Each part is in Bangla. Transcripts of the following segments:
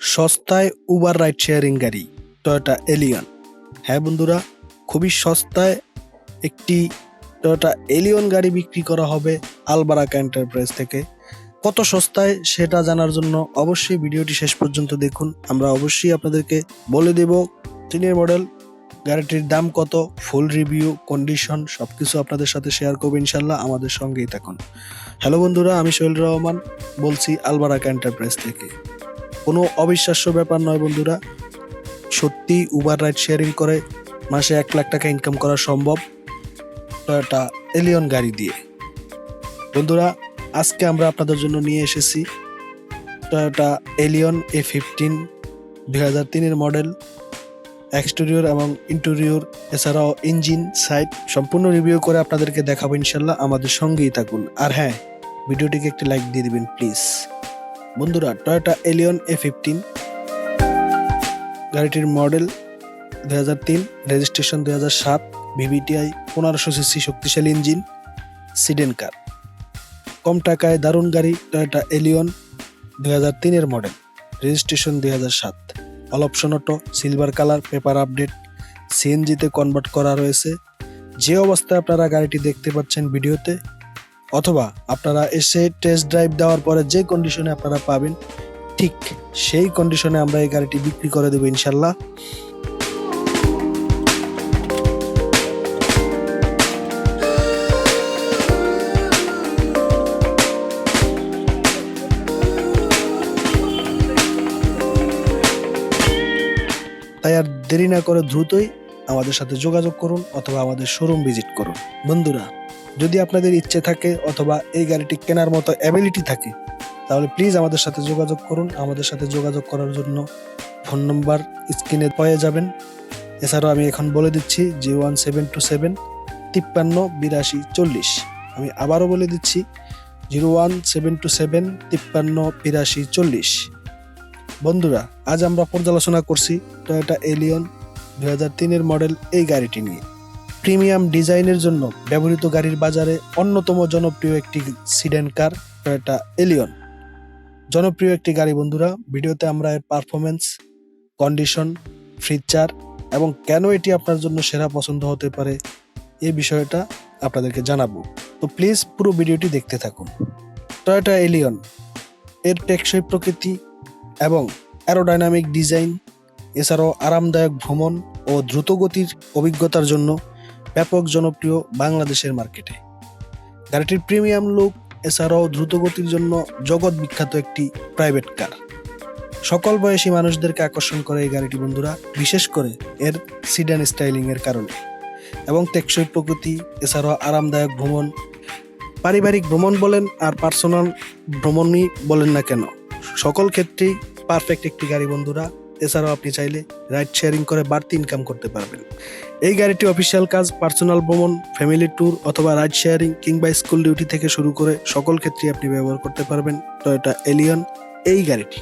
সস্তায় উবার রাইড শেয়ারিং গাড়ি টয়োটা এলিয়ন হ্যাঁ বন্ধুরা, খুবই সস্তায় একটি টয়োটা এলিয়ন গাড়ি বিক্রি করা হবে আলবারাকা এন্টারপ্রাইজ থেকে। কত সস্তায় সেটা জানার জন্য অবশ্যই ভিডিওটি শেষ পর্যন্ত দেখুন। আমরা অবশ্যই আপনাদেরকে বলে দেব তিনের মডেল, গাড়িটির দাম কত ফুল রিভিউ কন্ডিশন সব কিছু আপনাদের সাথে শেয়ার করব ইনশাল্লাহ আমাদের সঙ্গেই থাকুন। হ্যালো বন্ধুরা, আমি সোহেল রহমান, বলছি আলবারাকা এন্টারপ্রাইজ থেকে। কোনো অবিশ্বাস্য ব্যাপার নয় বন্ধুরা। সত্যি উবার রাইড শেয়ারিং করে মাসে এক লাখ টাকা ইনকাম করা সম্ভব। টয়োটা এলিয়ন গাড়ি দিয়ে। বন্ধুরা, আজকে আমরা আপনাদের জন্য নিয়ে এসেছি টয়োটা এলিয়ন এ ফিফটিন দুই হাজার তিনের মডেল এক্সটেরিয়র এবং ইন্টেরিয়র এছাড়াও ইঞ্জিন সাইট সম্পূর্ণ রিভিউ করে আপনাদেরকে দেখাবো ইনশাল্লাহ। আমাদের সঙ্গেই থাকুন। আর হ্যাঁ ভিডিওটিকে একটি লাইক দিয়ে দিবেন প্লিজ বন্ধুরা টয়োটা এলিয়ন এ ফিফটিন গাড়িটির মডেল দুই হাজার তিন রেজিস্ট্রেশন দুই হাজার সাত ভিভিটিআই পনেরোশো সিসি শক্তিশালী ইঞ্জিন সিডেন কার কম টাকায় দারুণ গাড়ি টয়োটা এলিয়ন দুই হাজার তিনের মডেল রেজিস্ট্রেশন দুই হাজার সাত। All auto silver colour paper update সিএনজিতে কনভার্ট করা রয়েছে। যে অবস্থায় আপনারা গাড়িটি দেখতে পাচ্ছেন ভিডিওতে অথবা আপনারা এসে টেস্ট ড্রাইভ দেওয়ার পরে যে কন্ডিশনে আপনারা পাবেন, ঠিক সেই কন্ডিশনে আমরা এই গাড়িটি বিক্রি করে দেবো ইনশাল্লাহ। তাই আর দেরি না করে দ্রুতই আমাদের সাথে যোগাযোগ করুন অথবা আমাদের শোরুম ভিজিট করুন। বন্ধুরা, যদি আপনাদের ইচ্ছে থাকে অথবা এই গাড়িটি কেনার মতো অ্যাবিলিটি থাকে, তাহলে প্লিজ আমাদের সাথে যোগাযোগ করুন। আমাদের সাথে যোগাযোগ করার জন্য ফোন নম্বর স্ক্রিনে পেয়ে যাবেন। এছাড়াও আমি এখন বলে দিচ্ছি zero one seven two seven তিপ্পান্ন বিরাশি চল্লিশ। আমি আবারও বলে দিচ্ছি zero one seven two seven তিপ্পান্ন বিরাশি চল্লিশ। বন্ধুরা, আজ আমরা পর্যালোচনা করছি টয়োটা এলিয়ন হাজার তিনের মডেল এই গাড়িটি নিয়ে। প্রিমিয়াম ডিজাইনের জন্য ব্যবহৃত গাড়ির বাজারে অন্যতম জনপ্রিয় একটি সিডেন কার টয়োটা এলিয়ন জনপ্রিয় একটি গাড়ি বন্ধুরা, ভিডিওতে আমরা এর পারফরমেন্স কন্ডিশন ফিচার এবং কেন এটি আপনার জন্য সেরা পছন্দ হতে পারে এই বিষয়টা আপনাদেরকে জানাব। তো প্লিজ পুরো ভিডিওটি দেখতে থাকুন। টয়োটা এলিয়ন এর টেকসই প্রকৃতি এবং অ্যারোডাইনামিক ডিজাইন এছাড়াও আরামদায়ক ভ্রমণ ও দ্রুতগতির অভিজ্ঞতার জন্য ব্যাপক জনপ্রিয় বাংলাদেশের মার্কেটে। গাড়িটির প্রিমিয়াম লুক, এছাড়াও দ্রুতগতির জন্য জগৎ বিখ্যাত একটি প্রাইভেট কার। সকল বয়সী মানুষদেরকে আকর্ষণ করে এই গাড়িটি, বন্ধুরা, বিশেষ করে এর সিডান স্টাইলিং এর কারণে। এবং টেকসই প্রকৃতি, এছাড়াও আরামদায়ক ভ্রমণ, পারিবারিক ভ্রমণ বলেন আর পার্সোনাল ভ্রমণই বলেন না কেন। সকল ক্ষেত্রেই পারফেক্ট একটি গাড়ি, বন্ধুরা এছাড়াও আপনি চাইলে রাইড শেয়ারিং করে বাড়তি ইনকাম করতে পারবেন। এই গাড়িটি অফিসিয়াল কাজ পার্সোনাল ভ্রমণ ফ্যামিলি ট্যুর অথবা রাইড শেয়ারিং কিংবা স্কুল ডিউটি থেকে শুরু করে সকল ক্ষেত্রে আপনি ব্যবহার করতে পারবেন টয়োটা এলিয়ন এই গাড়িটি।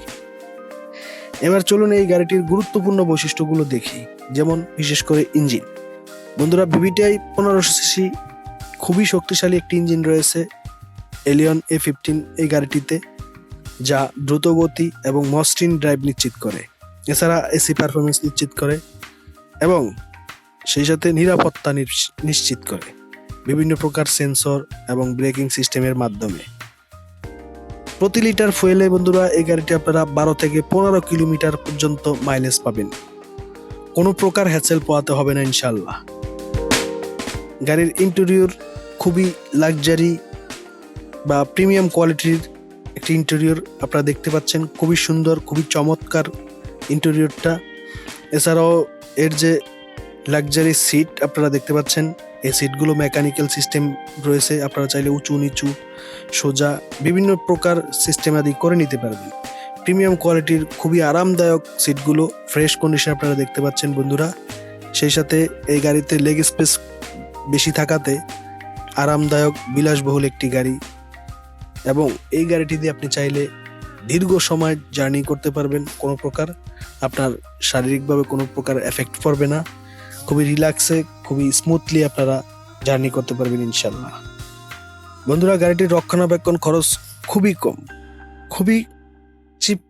এবার চলুন এই গাড়িটির গুরুত্বপূর্ণ বৈশিষ্ট্যগুলো দেখি, যেমন বিশেষ করে ইঞ্জিন বন্ধুরা বিবিটিআই পনেরোশো সিসি খুবই শক্তিশালী একটি ইঞ্জিন রয়েছে এলিয়ন এ ফিফটিন এই গাড়িটিতে, যা দ্রুতগতি এবং মসৃণ ড্রাইভ নিশ্চিত করে। এছাড়া এসি পারফরমেন্স নিশ্চিত করে এবং সেই সাথে নিরাপত্তা নিশ্চিত করে। বিভিন্ন প্রকার সেন্সর এবং ব্রেকিং সিস্টেমের মাধ্যমে। প্রতি লিটার ফুয়েলে বন্ধুরা, এই গাড়িটি আপনারা বারো থেকে পনেরো কিলোমিটার পর্যন্ত মাইলেজ পাবেন। কোনো প্রকার হ্যাচেল পোয়াতে হবে না ইনশাল্লাহ গাড়ির ইন্টেরিয়র খুবই লাক্সারি বা প্রিমিয়াম কোয়ালিটির একটি ইন্টেরিয়র আপনারা দেখতে পাচ্ছেন। খুবই সুন্দর, খুবই চমৎকার ইন্টেরিয়রটা। এছাড়াও এর যে লাক্সারি সিট আপনারা দেখতে পাচ্ছেন, এই সিটগুলো মেকানিক্যাল সিস্টেম রয়েছে। আপনারা চাইলে উঁচু, নিচু, সোজা বিভিন্ন প্রকার সিস্টেম আদি করে নিতে পারবেন। প্রিমিয়াম কোয়ালিটির খুবই আরামদায়ক সিটগুলো ফ্রেশ কন্ডিশন আপনারা দেখতে পাচ্ছেন বন্ধুরা। সেই সাথে এই গাড়িতে লেগ স্পেস বেশি থাকাতে আরামদায়ক, বিলাসবহুল একটি গাড়ি। এবং এই গাড়িটি দিয়ে আপনি চাইলে দীর্ঘ সময় জার্নি করতে পারবেন কোনো প্রকার। আপনার শারীরিকভাবে কোনো প্রকার এফেক্ট পড়বে না। খুবই রিল্যাক্সে খুবই স্মুথলি আপনারা জার্নি করতে পারবেন ইনশাল্লাহ বন্ধুরা, গাড়িটির রক্ষণাবেক্ষণ খরচ খুবই কম। খুবই চিপ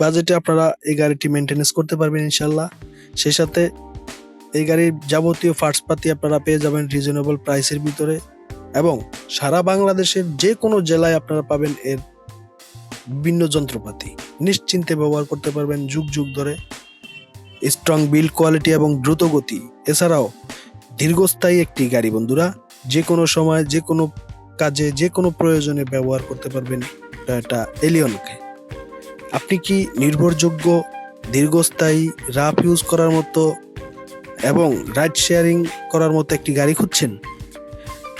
বাজেটে আপনারা এই গাড়িটি মেনটেনেন্স করতে পারবেন ইনশাল্লাহ সেই সাথে এই গাড়ির যাবতীয় পার্টস পাতি আপনারা পেয়ে যাবেন রিজনেবল প্রাইসের ভিতরে এবং সারা বাংলাদেশের যে কোনো জেলায় আপনারা পাবেন এর বিভিন্ন যন্ত্রপাতি। নিশ্চিন্তে ব্যবহার করতে পারবেন যুগ যুগ ধরে। স্ট্রং বিল্ড কোয়ালিটি এবং দ্রুত গতি। এছাড়াও, দীর্ঘস্থায়ী একটি গাড়ি, বন্ধুরা যে কোনো সময় যে কোনো কাজে যে কোনো প্রয়োজনে ব্যবহার করতে পারবেন টয়োটা এলিয়নকে আপনি কি নির্ভরযোগ্য, দীর্ঘস্থায়ী রাফ ইউজ করার মতো এবং রাইড শেয়ারিং করার মতো একটি গাড়ি খুঁজছেন?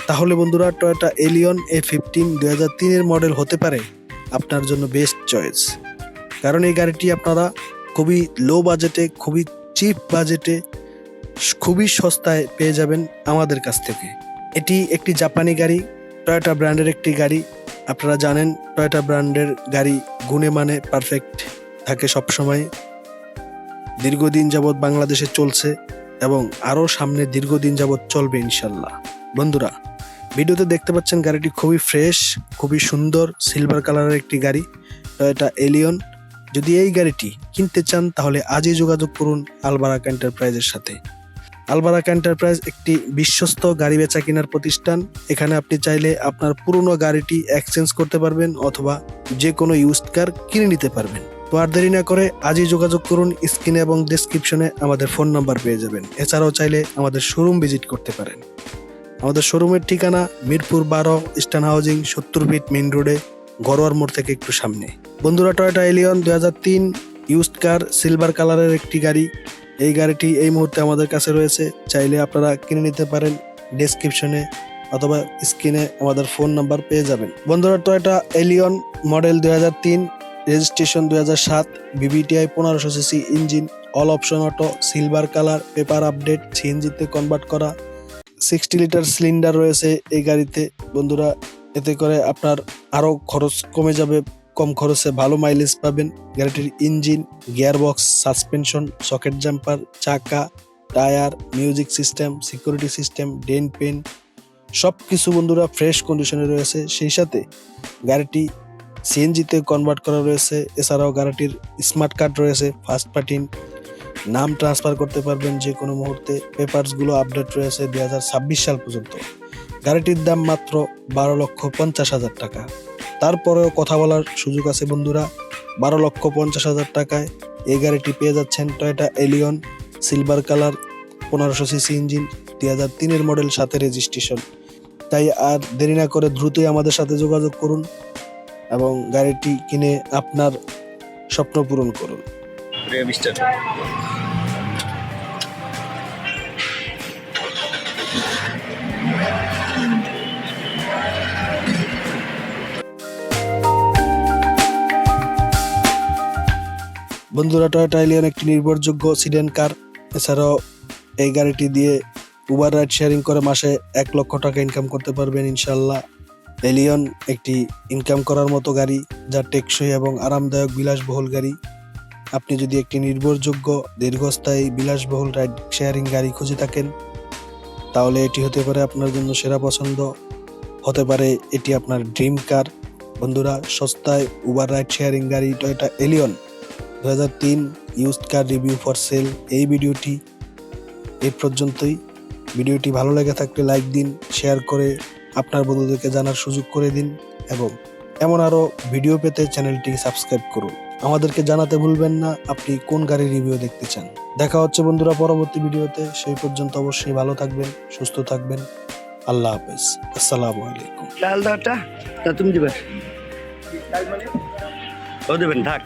তাহলে বন্ধুরা টয়োটা এলিয়ন এ ফিফটিন দু হাজার তিনের মডেল হতে পারে। আপনার জন্য বেস্ট চয়েস কারণ এই গাড়িটি আপনারা খুবই লো বাজেটে খুবই চিপ বাজেটে খুবই সস্তায় পেয়ে যাবেন আমাদের কাছ থেকে। এটি একটি জাপানি গাড়ি টয়োটা ব্র্যান্ডের একটি গাড়ি। আপনারা জানেন টয়োটা ব্র্যান্ডের গাড়ি গুণে মানে পারফেক্ট থাকে সবসময়। দীর্ঘদিন যাবৎ বাংলাদেশে চলছে এবং আরও সামনে দীর্ঘদিন যাবৎ চলবে ইনশাল্লাহ। বন্ধুরা ভিডিওতে দেখতে পাচ্ছেন গাড়িটি খুবই ফ্রেশ খুবই সুন্দর সিলভার কালারের একটি গাড়ি। টয়োটা এলিয়ন যদি এই গাড়িটি কিনতে চান, তাহলে আজই যোগাযোগ করুন আলবারাক এন্টারপ্রাইজের সাথে। আলবারাক এন্টারপ্রাইজ একটি বিশ্বস্ত গাড়ি বেচা কেনার প্রতিষ্ঠান। এখানে আপনি চাইলে আপনার পুরনো গাড়িটি এক্সচেঞ্জ করতে পারবেন অথবা যে কোনো ইউজড কার কিনে নিতে পারবেন। তো আর দেরি না করে আজই যোগাযোগ করুন স্ক্রিনে এবং ডেসক্রিপশনে আমাদের ফোন নাম্বার পেয়ে যাবেন। এছাড়াও চাইলে আমাদের শোরুম ভিজিট করতে পারেন। আমাদের শোরুমের ঠিকানা মিরপুর বারো ইস্টার্ন হাউজিং সত্তর ফিট মেইন রোডে গরোয়ার মোড় থেকে একটু সামনে। বন্ধুরা টয়োটা এলিয়ন দু হাজার তিন ইউজড কার সিলভার কালারের একটি গাড়ি। এই গাড়িটি এই মুহূর্তে আমাদের কাছে রয়েছে। চাইলে আপনারা কিনে নিতে পারেন ডেসক্রিপশনে অথবা স্ক্রিনে আমাদের ফোন নাম্বার পেয়ে যাবেন। বন্ধুরা টয়োটা এলিয়ন মডেল দুই হাজার তিন রেজিস্ট্রেশন দু হাজার সাত বিবিটিআই পনেরোশো cc engine all option auto silver colour paper update সিএনজিতে কনভার্ট করা। সিক্সটি লিটার সিলিন্ডার রয়েছে এই গাড়িতে। বন্ধুরা, এতে করে আপনার আরও খরচ কমে যাবে, কম খরচে ভালো মাইলেজ পাবেন। গাড়িটির engine gearbox suspension socket jumper চাকা, tyre music system security system ডেন পেন সব কিছু বন্ধুরা ফ্রেশ কন্ডিশনে রয়েছে। সেই সাথে গাড়িটি সিএনজিতে কনভার্ট করা রয়েছে। এছাড়াও গাড়িটির স্মার্ট কার্ড রয়েছে ফার্স্ট পার্টি নাম ট্রান্সফার করতে পারবেন যে কোনো মুহূর্তে। পেপারসগুলো আপডেট রয়েছে দুই হাজার ছাব্বিশ সাল পর্যন্ত। গাড়িটির দাম মাত্র বারো লক্ষ পঞ্চাশ হাজার টাকা। তারপরেও কথা বলার সুযোগ আছে বন্ধুরা, বারো লক্ষ পঞ্চাশ হাজার টাকায়। এই গাড়িটি পেয়ে যাচ্ছেন টয়োটা এলিয়ন সিলভার কালার পনেরোশো সিসি ইঞ্জিন দুই হাজার তিনের মডেল সাথে রেজিস্ট্রেশন তাই আর দেরি না করে দ্রুতই আমাদের সাথে যোগাযোগ করুন এবং গাড়িটি কিনে আপনার স্বপ্ন পূরণ করুন। প্রিয় মিস্টার। বন্ধুরা টয়োটা এলিয়ন একটি নির্ভরযোগ্য সিডেন কার এছাড়াও এই গাড়িটি দিয়ে উবার রাইড শেয়ারিং করে মাসে এক লক্ষ টাকা ইনকাম করতে পারবেন ইনশাল্লাহ এলিয়ন একটি ইনকাম করার মতো গাড়ি, যা টেকসই এবং আরামদায়ক, বিলাসবহুল গাড়ি। আপনি যদি একটি নির্ভরযোগ্য, দীর্ঘস্থায়ী, বিলাসবহুল রাইড শেয়ারিং গাড়ি খুঁজে থাকেন, তাহলে এটি হতে পারে আপনার জন্য সেরা পছন্দ। হতে পারে এটি আপনার ড্রিম কার। বন্ধুরা, সস্তায় উবার রাইড শেয়ারিং গাড়ি টয়োটা এলিয়ন দু হাজার তিন used car review for sale এই ভিডিওটি এই পর্যন্তই। ভিডিওটি ভালো লেগে থাকলে লাইক দিন শেয়ার করে আপনার বন্ধুদেরকে জানার সুযোগ করে দিন এবং এমন আরও ভিডিও পেতে চ্যানেলটি সাবস্ক্রাইব করুন। আমাদেরকে জানাতে ভুলবেন না। আপনি কোন গাড়ির রিভিউ দেখতে চান? দেখা হচ্ছে বন্ধুরা পরবর্তী ভিডিওতে। সেই পর্যন্ত অবশ্যই ভালো থাকবেন, সুস্থ থাকবেন। আল্লাহ হাফেজ। আসসালামু আলাইকুম। ডাল দাওটা তা তুমি দিবে। ও দেবেন, থাক।